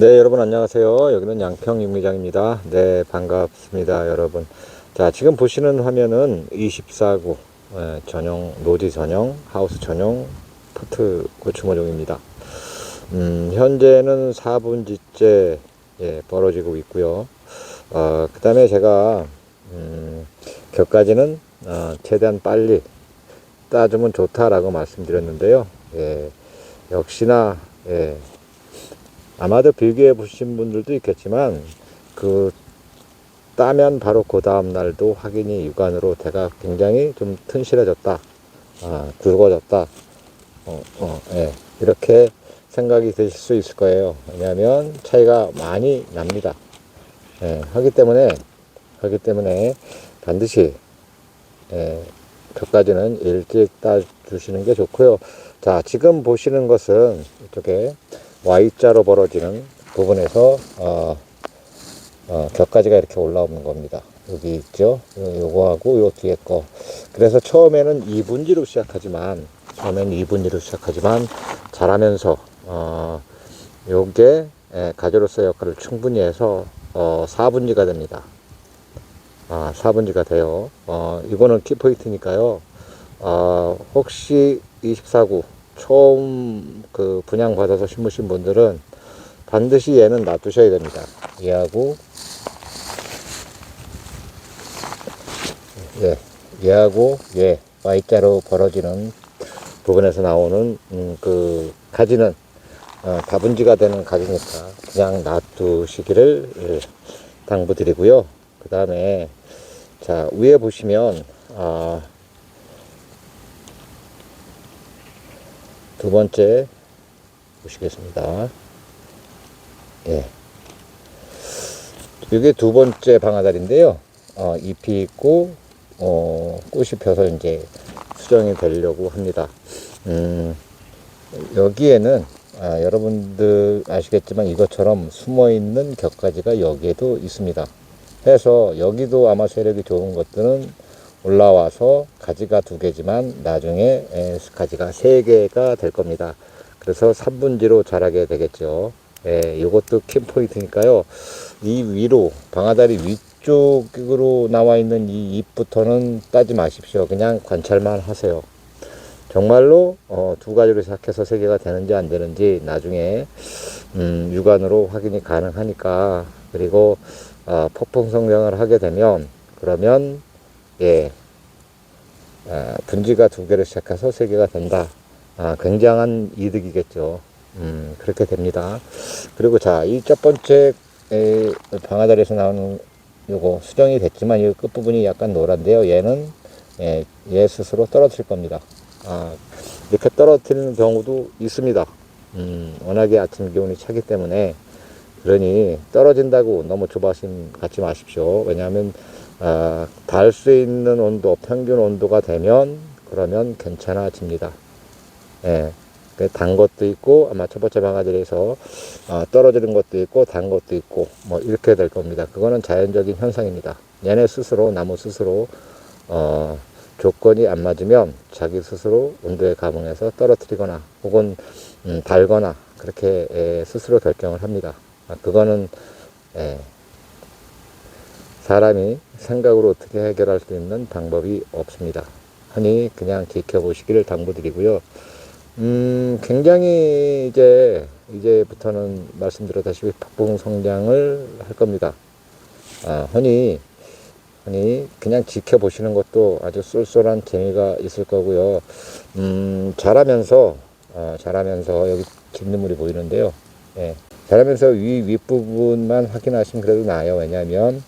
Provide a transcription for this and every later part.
네, 여러분 안녕하세요. 여기는 양평 육미장입니다. 네, 반갑습니다, 여러분. 자, 지금 보시는 화면은 24구 예, 전용, 노지 전용, 하우스 전용 포트 고추모종입니다. 음, 현재는 4분지째 예, 벌어지고 있고요. 어, 그 다음에 제가 음, 격까지는 어, 최대한 빨리 따주면 좋다라고 말씀드렸는데요. 예, 역시나 예, 아마도 비교해 보신 분들도 있겠지만 그 따면 바로 그 다음 날도 확인이 육안으로 대가 굉장히 좀 튼실해졌다, 아, 굵어졌다, 어, 어, 예, 이렇게 생각이 드실 수 있을 거예요. 왜냐하면 차이가 많이 납니다. 예, 하기 때문에 하기 때문에 반드시 예, 격까지는 일찍 따 주시는 게 좋고요. 자, 지금 보시는 것은 이쪽에 Y자로 벌어지는 부분에서 어, 어, 격까지가 이렇게 올라오는 겁니다. 여기 있죠? 요- 요거하고 요 뒤에 거. 그래서 처음에는 2분지로 시작하지만 처음에는 2분지로 시작하지만 자라면서 어, 요게 예, 가지로서 역할을 충분히 해서 어, 4분지가 됩니다. 아, 4분지가 돼요. 어, 이거는 키포인트니까요. 어, 혹시 24구 처음 그 분양 받아서 심으신 분들은 반드시 얘는 놔두셔야 됩니다. 얘하고 예, 얘하고 얘 Y자로 벌어지는 부분에서 나오는 음, 그 가지는 어, 다분지가 되는 가지니까 그냥 놔두시기를 예, 당부드리고요. 그 다음에 자 위에 보시면 아, 두 번째 보시겠습니다. 예. 이게 두 번째 방아다리인데요. 어, 잎이 있고, 어, 꽃이 펴서 이제 수정이 되려고 합니다. 음, 여기에는, 아, 여러분들 아시겠지만 이것처럼 숨어 있는 격가지가 여기에도 있습니다. 해서 여기도 아마 세력이 좋은 것들은 올라와서 가지가 두 개지만 나중에 에, 가지가 세 개가 될 겁니다. 그래서 3분지로 자라게 되겠죠. 예, 이것도 킴 포인트니까요. 이 위로 방아다리 위쪽으로 나와 있는 이 잎부터는 따지 마십시오. 그냥 관찰만 하세요. 정말로 어, 두 가지로 시작해서 세 개가 되는지 안 되는지 나중에 음, 육안으로 확인이 가능하니까 그리고 어, 폭풍 성장을 하게 되면 그러면 예 아, 분지가 두 개를 시작해서 세 개가 된다. 아, 굉장한 이득이겠죠. 음, 그렇게 됩니다. 그리고 자, 이 첫 번째 에, 방아다리에서 나오는 요거 수정이 됐지만 이 끝부분이 약간 노란데요. 얘는 예, 얘 스스로 떨어질 겁니다. 아, 이렇게 떨어뜨리는 경우도 있습니다. 음, 워낙에 아침 기온이 차기 때문에 그러니 떨어진다고 너무 조바심 갖지 마십시오. 왜냐하면 아, 닿을 수 있는 온도, 평균 온도가 되면 그러면 괜찮아집니다. 예. 그단 것도 있고 아마 첫 번째 방아들에서 어, 떨어지는 것도 있고 단 것도 있고 뭐 이렇게 될 겁니다. 그거는 자연적인 현상입니다. 얘네 스스로 나무 스스로 어, 조건이 안 맞으면 자기 스스로 온도에 감응해서 떨어뜨리거나 혹은 음, 달거나 그렇게 에, 스스로 결정을 합니다. 아, 그거는 에, 사람이 생각으로 어떻게 해결할 수 있는 방법이 없습니다. 하니 그냥 지켜보시기를 당부드리고요. 음, 굉장히 이제, 이제부터는 말씀드렸다시피 폭풍 성장을 할 겁니다. 아, 허니, 허니, 그냥 지켜보시는 것도 아주 쏠쏠한 재미가 있을 거고요. 음, 자라면서, 아, 자라면서 여기 진눈물이 보이는데요. 예. 자라면서 위, 윗부분만 확인하시면 그래도 나아요. 왜냐하면,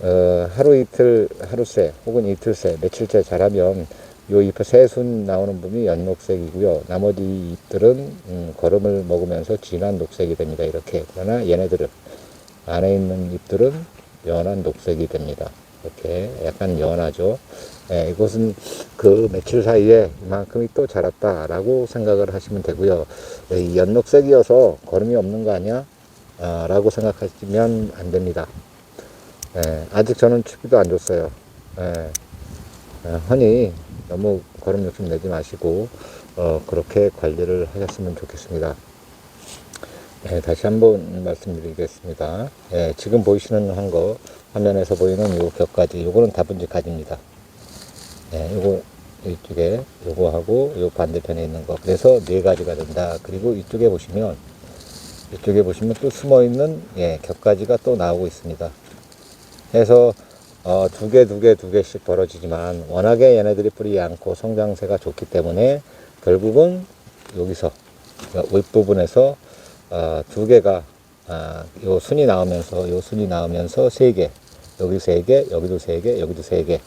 어, 하루 이틀, 하루새, 혹은 이틀새, 며칠째 자라면 요 잎에 새순 나오는 부분이 연녹색이고요. 나머지 잎들은 음, 거름을 먹으면서 진한 녹색이 됩니다. 이렇게. 그러나 얘네들은 안에 있는 잎들은 연한 녹색이 됩니다. 이렇게 약간 연하죠. 예, 이것은 그 며칠 사이에 이만큼이 또 자랐다라고 생각을 하시면 되고요. 예, 이 연녹색이어서 거름이 없는 거 아니야? 아, 라고 생각하시면 안 됩니다. 예, 아직 저는 추비도 안 줬어요. 예, 예, 허니 너무 거름 욕심 내지 마시고 어, 그렇게 관리를 하셨으면 좋겠습니다. 예, 다시 한번 말씀드리겠습니다. 예, 지금 보이시는 한 거, 화면에서 보이는 요 격까지, 요거는 다분지 가지입니다. 예, 요거, 이쪽에, 요거하고, 요 반대편에 있는 거. 그래서 네 가지가 된다. 그리고 이쪽에 보시면, 이쪽에 보시면 또 숨어 있는, 예, 격가지가 또 나오고 있습니다. 해서, 어, 두 개, 두 개, 두 개씩 벌어지지만, 워낙에 얘네들이 뿌리 얇고 성장세가 좋기 때문에, 결국은 여기서, 윗부분에서 어, 두 개가 아, 요 순이 나오면서 요 순이 나오면서 세 개, 여기 세 개, 여기도 세 개, 여기도 세 개.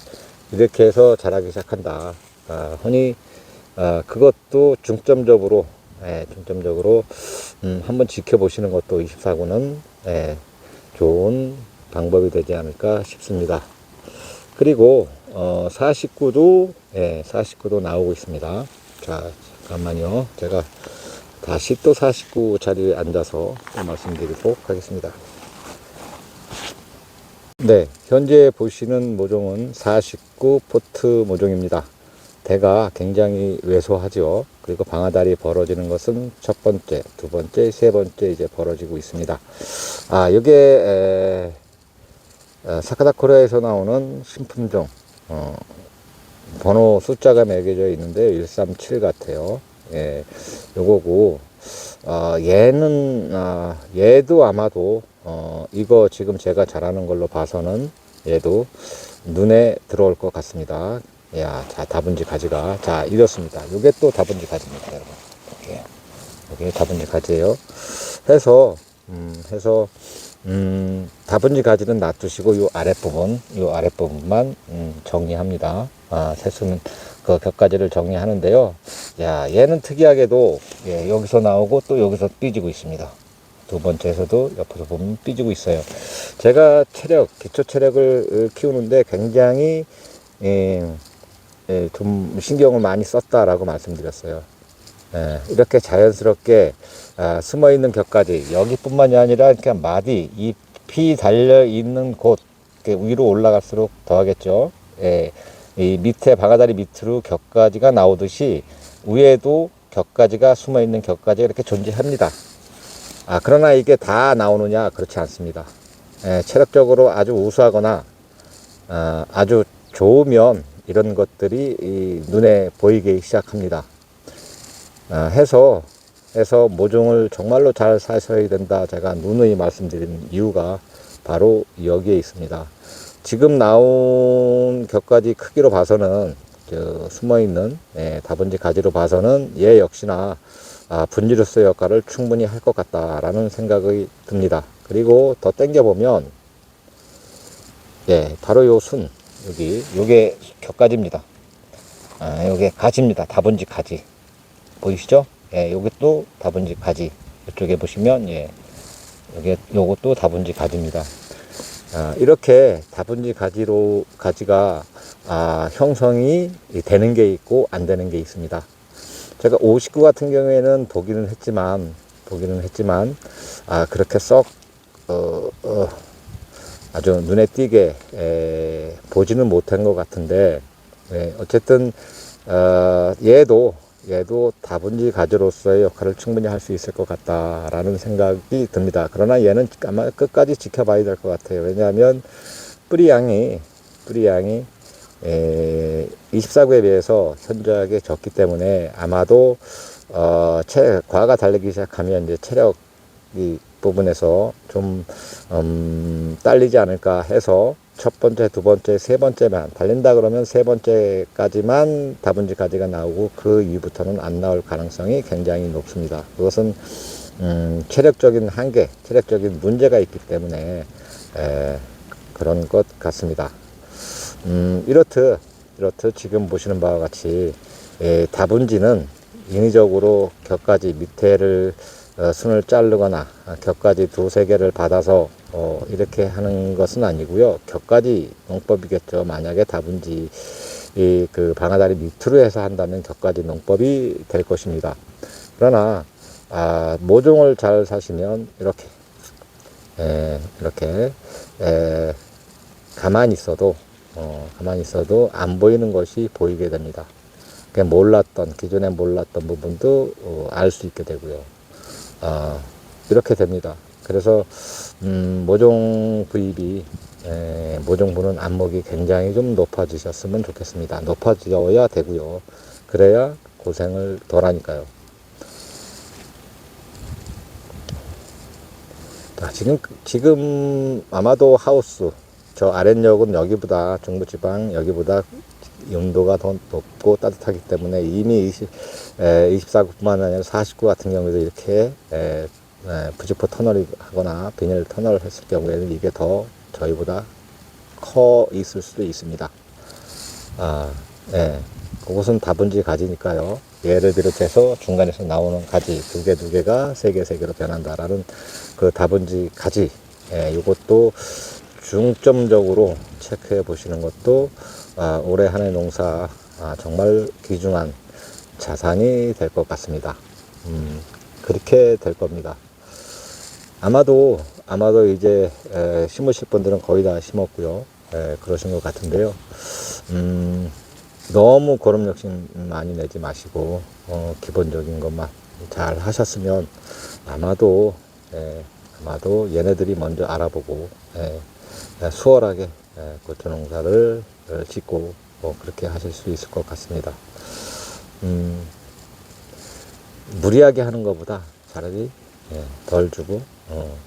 이렇게 해서 자라기 시작한다. 아, 흔히 아, 그것도 중점적으로 예, 중점적으로 음, 한번 지켜보시는 것도 24구는 예, 좋은 방법이 되지 않을까 싶습니다. 그리고 어, 49도 예, 49도 나오고 있습니다. 자 잠깐만요. 제가 다시 또 49 자리에 앉아서 또 말씀드리도록 하겠습니다. 네, 현재 보시는 모종은 49 포트 모종입니다. 대가 굉장히 왜소하죠. 그리고 방아다리 벌어지는 것은 첫 번째, 두 번째, 세 번째 이제 벌어지고 있습니다. 아, 이게 에, 어, 사카다 코리아에서 나오는 신품종 어, 번호 숫자가 매겨져 있는데 137 같아요. 예, 요거고, 어, 얘는, 아, 얘도 아마도, 어, 이거 지금 제가 잘하는 걸로 봐서는 얘도 눈에 들어올 것 같습니다. 야, 자, 다분지 가지가. 자, 이렇습니다. 요게 또 다분지 가지입니다, 여러분. 이게, 요게 다분지 가지예요 해서, 음, 해서, 음, 다분지 가지는 놔두시고 요 아랫부분, 요 아랫부분만 음, 정리합니다. 아, 세수는 그 벽가지를 정리하는데요. 야, 얘는 특이하게도 예, 여기서 나오고 또 여기서 삐지고 있습니다. 두 번째에서도 옆에서 보면 삐지고 있어요. 제가 체력, 기초 체력을 키우는데 굉장히 예, 예, 좀 신경을 많이 썼다라고 말씀드렸어요. 예, 이렇게 자연스럽게 아, 숨어 있는 격까지 여기뿐만이 아니라 그냥 마디 잎이 달려 있는 곳 이렇게 위로 올라갈수록 더하겠죠. 예, 이 밑에 방아다리 밑으로 격가지가 나오듯이 위에도 격가지가 숨어 있는 격가지가 이렇게 존재합니다. 아 그러나 이게 다 나오느냐 그렇지 않습니다. 예, 체력적으로 아주 우수하거나 아, 아주 좋으면 이런 것들이 이 눈에 보이기 시작합니다. 아, 해서 해서 모종을 정말로 잘 사셔야 된다. 제가 누누이 말씀드린 이유가 바로 여기에 있습니다. 지금 나온 격가지 크기로 봐서는 저 숨어 있는 예, 다분지 가지로 봐서는 얘 역시나 아, 분지로서 역할을 충분히 할 것 같다라는 생각이 듭니다. 그리고 더 땡겨 보면 예, 바로 요 순 여기 요게 격가지입니다. 아, 요게 가지입니다. 다분지 가지 보이시죠? 예, 요게 또 다분지 가지 이쪽에 보시면 예, 요게 요것도 다분지 가지입니다. 아, 이렇게 다분지 가지로 가지가 아, 형성이 되는 게 있고 안 되는 게 있습니다. 제가 59 같은 경우에는 보기는 했지만 보기는 했지만 아 그렇게 썩 어, 어, 아주 눈에 띄게 에, 보지는 못한 것 같은데 예, 어쨌든 어, 얘도 얘도 다분지 가지로서의 역할을 충분히 할 수 있을 것 같다라는 생각이 듭니다. 그러나 얘는 아마 끝까지 지켜봐야 될 것 같아요. 왜냐하면 뿌리 양이 뿌리 양이 에, 24구에 비해서 현저하게 적기 때문에 아마도 어, 체, 과가 달리기 시작하면 이제 체력 이 부분에서 좀 음, 딸리지 않을까 해서 첫 번째, 두 번째, 세 번째만 달린다 그러면 세 번째까지만 다분지까지가 나오고 그 이후부터는 안 나올 가능성이 굉장히 높습니다. 그것은 음, 체력적인 한계, 체력적인 문제가 있기 때문에 에, 그런 것 같습니다. 음, 이렇듯 이렇듯 지금 보시는 바와 같이 에, 다분지는 인위적으로 격가지 밑에를 어, 순을 자르거나 아, 격가지 두세 개를 받아서 어, 이렇게 하는 것은 아니고요. 격가지 농법이겠죠. 만약에 다분지 이 그 방아다리 밑으로 해서 한다면 격가지 농법이 될 것입니다. 그러나 아, 모종을 잘 사시면 이렇게 에, 이렇게 에, 가만히 있어도 어, 가만히 있어도 안 보이는 것이 보이게 됩니다. 몰랐던 기존에 몰랐던 부분도 어, 알수 있게 되고요. 어, 이렇게 됩니다. 그래서 음, 모종 부입이 에, 모종부는 안목이 굉장히 좀 높아지셨으면 좋겠습니다. 높아져야 되고요. 그래야 고생을 덜 하니까요. 자, 지금, 지금 아마도 하우스, 저 아랫역은 여기보다, 중부지방 여기보다 온도가 더 높고 따뜻하기 때문에 이미 20, 에, 24구뿐만 아니라 49 같은 경우에도 이렇게 에, 에, 부직포 터널이 하거나 비닐 터널을 했을 경우에는 이게 더 저희보다 커 있을 수도 있습니다. 아, 예. 그것은 다분지 가지니까요. 얘를 비롯해서 중간에서 나오는 가지 두 개 두 개가 세 개 세 개로 변한다라는 그 다분지 가지 예, 이것도 중점적으로 체크해 보시는 것도 아, 올해 한 해 농사 아, 정말 귀중한 자산이 될 것 같습니다. 음, 그렇게 될 겁니다. 아마도 아마도 이제 에, 심으실 분들은 거의 다 심었고요. 에, 그러신 것 같은데요. 음, 너무 고름 욕심 많이 내지 마시고 어, 기본적인 것만 잘 하셨으면 아마도 에, 아마도 얘네들이 먼저 알아보고 에, 에, 수월하게 에, 고추 농사를 어, 짓고 뭐 그렇게 하실 수 있을 것 같습니다. 음, 무리하게 하는 것보다 차라리 예, 덜 주고 어,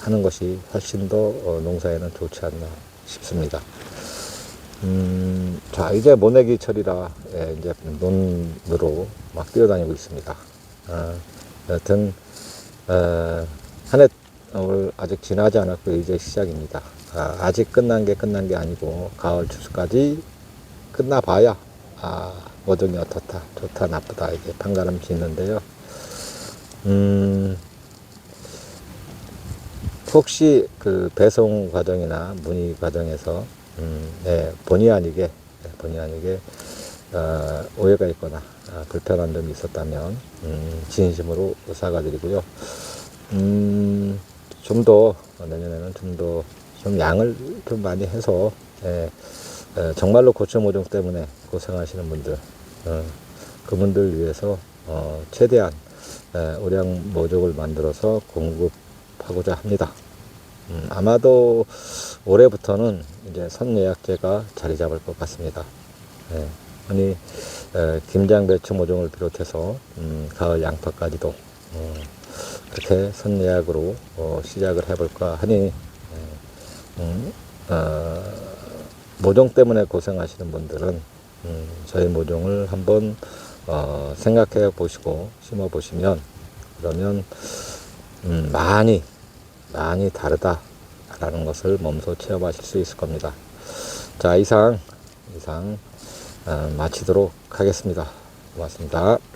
하는 것이 훨씬 더 어, 농사에는 좋지 않나 싶습니다. 음, 자 이제 모내기 철이라 예, 이제 논으로 막 뛰어다니고 있습니다. 아, 여튼 어, 한해 올 아직 지나지 않았고 이제 시작입니다. 아, 아직 끝난 게 끝난 게 아니고 가을 추수까지 끝나봐야 아 모종이 어떻다 좋다 나쁘다 이게 판가름 짓는데요. 음, 혹시 그 배송 과정이나 문의 과정에서 음, 네, 본의 아니게 네, 본의 아니게 어, 오해가 있거나 아, 불편한 점이 있었다면 음, 진심으로 사과드리고요. 음, 좀 더 내년에는 좀더 좀 양을 좀 많이 해서 예, 에, 정말로 고체 모종 때문에 고생하시는 분들 어, 그분들 위해서 어, 최대한 에, 우량 모종을 만들어서 공급하고자 합니다. 음, 아마도 올해부터는 이제 선 예약제가 자리 잡을 것 같습니다. 예, 아니 에, 김장 배추 모종을 비롯해서 음, 가을 양파까지도 어, 그렇게 선 예약으로 어, 시작을 해볼까 하니 예, 음, 어, 모종 때문에 고생하시는 분들은 음, 저희 모종을 한번 어, 생각해 보시고 심어 보시면 그러면 음, 많이 많이 다르다라는 것을 몸소 체험하실 수 있을 겁니다. 자 이상 이상 어, 마치도록 하겠습니다. 고맙습니다.